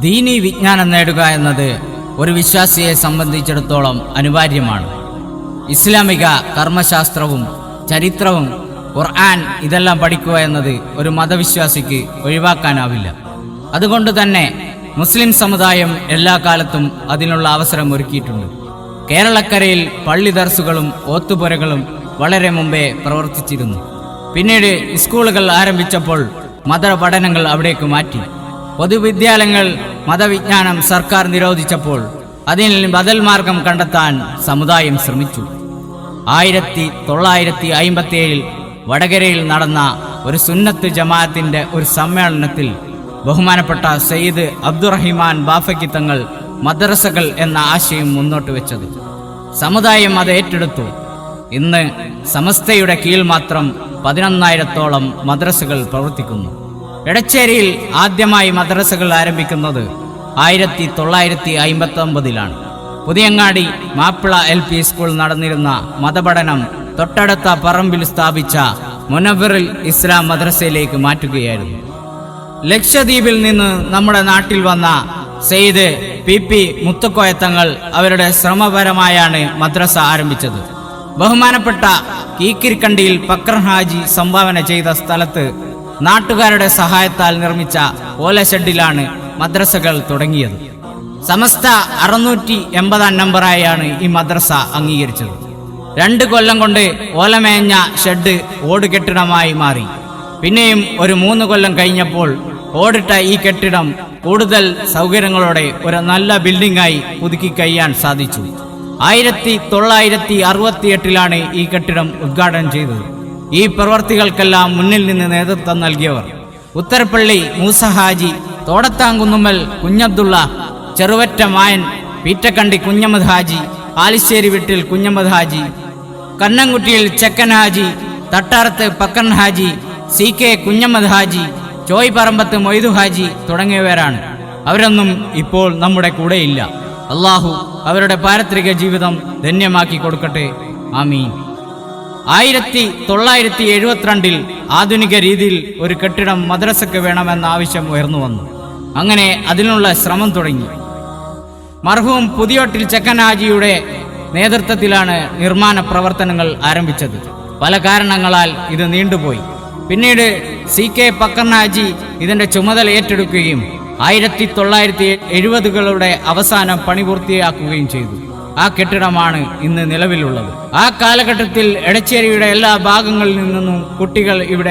ദീനി വിജ്ഞാനം നേടുക എന്നത് ഒരു വിശ്വാസിയെ സംബന്ധിച്ചിടത്തോളം അനിവാര്യമാണ്. ഇസ്ലാമിക കർമ്മശാസ്ത്രവും ചരിത്രവും ഖുർആൻ ഇതെല്ലാം പഠിക്കുക എന്നത് ഒരു മതവിശ്വാസിക്ക് ഒഴിവാക്കാനാവില്ല. അതുകൊണ്ട് തന്നെ മുസ്ലിം സമുദായം എല്ലാ കാലത്തും അതിനുള്ള അവസരം ഒരുക്കിയിട്ടുണ്ട്. കേരളക്കരയിൽ പള്ളി ദർസുകളും ഓത്തുപുരകളും വളരെ മുമ്പേ പ്രവർത്തിച്ചിരുന്നു. പിന്നീട് സ്കൂളുകൾ ആരംഭിച്ചപ്പോൾ മത പഠനങ്ങൾ അവിടേക്ക് മാറ്റി. പൊതുവിദ്യാലയങ്ങൾ മതവിജ്ഞാനം സർക്കാർ നിരോധിച്ചപ്പോൾ അതിൽ ബദൽ മാർഗം കണ്ടെത്താൻ സമുദായം ശ്രമിച്ചു. ആയിരത്തി തൊള്ളായിരത്തി അയിമ്പത്തിയേഴിൽ വടകരയിൽ നടന്ന ഒരു സുന്നത്ത് ജമാഅത്തിന്റെ ഒരു സമ്മേളനത്തിൽ ബഹുമാനപ്പെട്ട സയ്യിദ് അബ്ദുറഹിമാൻ ബാഫക്കി തങ്ങൾ മദ്രസകൾ എന്ന ആശയം മുന്നോട്ട് വെച്ചത്. സമുദായം അത് ഏറ്റെടുത്തു. ഇന്ന് സമസ്തയുടെ കീഴിൽ മാത്രം പതിനൊന്നായിരത്തോളം മദ്രസകൾ പ്രവർത്തിക്കുന്നു. എടച്ചേരിയിൽ ആദ്യമായി മദ്രസകൾ ആരംഭിക്കുന്നത് ആയിരത്തി തൊള്ളായിരത്തി അയിമ്പത്തി ഒമ്പതിലാണ് Puthiyangadi Mappila L P school നടന്നിരുന്ന മതപഠനം തൊട്ടടുത്ത പറമ്പിൽ സ്ഥാപിച്ച മുനവറിൽ ഇസ്ലാം മദ്രസയിലേക്ക് മാറ്റുകയായിരുന്നു. ലക്ഷദ്വീപിൽ നിന്ന് നമ്മുടെ നാട്ടിൽ വന്ന സെയ്ദ് പി പി മുത്തുക്കോയത്തങ്ങൾ അവരുടെ ശ്രമപരമായാണ് മദ്രസ ആരംഭിച്ചത്. ബഹുമാനപ്പെട്ട കീക്കിരിക്കണ്ടിയിൽ പക്രഹാജി സംഭാവന ചെയ്ത സ്ഥലത്ത് നാട്ടുകാരുടെ സഹായത്താൽ നിർമ്മിച്ച ഓലഷെഡിലാണ് മദ്രസകൾ തുടങ്ങിയത്. സമസ്ത അറുന്നൂറ്റി എൺപതാം നമ്പറായാണ് ഈ മദ്രസ അംഗീകരിച്ചത്. രണ്ട് കൊല്ലം കൊണ്ട് ഓലമേഞ്ഞ ഷെഡ് ഓട് കെട്ടിടമായി മാറി. പിന്നെയും ഒരു മൂന്ന് കൊല്ലം കഴിഞ്ഞപ്പോൾ ഓടിട്ട ഈ കെട്ടിടം കൂടുതൽ സൗകര്യങ്ങളോടെ ഒരു നല്ല ബിൽഡിംഗായി പുതുക്കി കഴിയാൻ സാധിച്ചു. ആയിരത്തി തൊള്ളായിരത്തി അറുപത്തിയെട്ടിലാണ് ഈ കെട്ടിടം ഉദ്ഘാടനം ചെയ്തത്. ഈ പ്രവർത്തികൾക്കെല്ലാം മുന്നിൽ നിന്ന് നേതൃത്വം നൽകിയവർ. ഉത്തരപ്പള്ളി മൂസഹാജി തോടത്താങ്കുന്നുമ്മൽ കുഞ്ഞബ്ദുള്ള ചെറുവറ്റ മായൻ പീറ്റക്കണ്ടി കുഞ്ഞമ്മദ് ഹാജി ആലിശ്ശേരി വീട്ടിൽ കുഞ്ഞമ്മദ് ഹാജി കന്നംകുട്ടിയിൽ ചെക്കൻ ഹാജി തട്ടാറത്ത് പക്കൻ ഹാജി സി കെ കുഞ്ഞമ്മദ് ഹാജി ചോയ് പറമ്പത്ത് മൊയ്തു ഹാജി തുടങ്ങിയവരാണ്. അവരൊന്നും ഇപ്പോൾ നമ്മുടെ കൂടെയില്ല. അള്ളാഹു അവരുടെ പാരത്രിക ജീവിതം ധന്യമാക്കി കൊടുക്കട്ടെ. ആമീൻ. ആയിരത്തി തൊള്ളായിരത്തി എഴുപത്തിരണ്ടിൽ ആധുനിക രീതിയിൽ ഒരു കെട്ടിടം മദ്രസക്ക് വേണമെന്ന ആവശ്യം ഉയർന്നു വന്നു. അങ്ങനെ അതിനുള്ള ശ്രമം തുടങ്ങി. മർഹൂം പുതിയോട്ടിൽ ചെക്കനാജിയുടെ നേതൃത്വത്തിലാണ് നിർമ്മാണ പ്രവർത്തനങ്ങൾ ആരംഭിച്ചത്. പല കാരണങ്ങളാൽ ഇത് നീണ്ടുപോയി. പിന്നീട് സി കെ പക്കർനാജി ഇതിന്റെ ചുമതല ഏറ്റെടുക്കുകയും ആയിരത്തി തൊള്ളായിരത്തി എഴുപതുകളുടെ അവസാനം പണി പൂർത്തിയാക്കുകയും ചെയ്തു. ആ കെട്ടിടമാണ് ഇന്ന് നിലവിലുള്ളത്. ആ കാലഘട്ടത്തിൽ എടച്ചേരിയുടെ എല്ലാ ഭാഗങ്ങളിൽ നിന്നും കുട്ടികൾ ഇവിടെ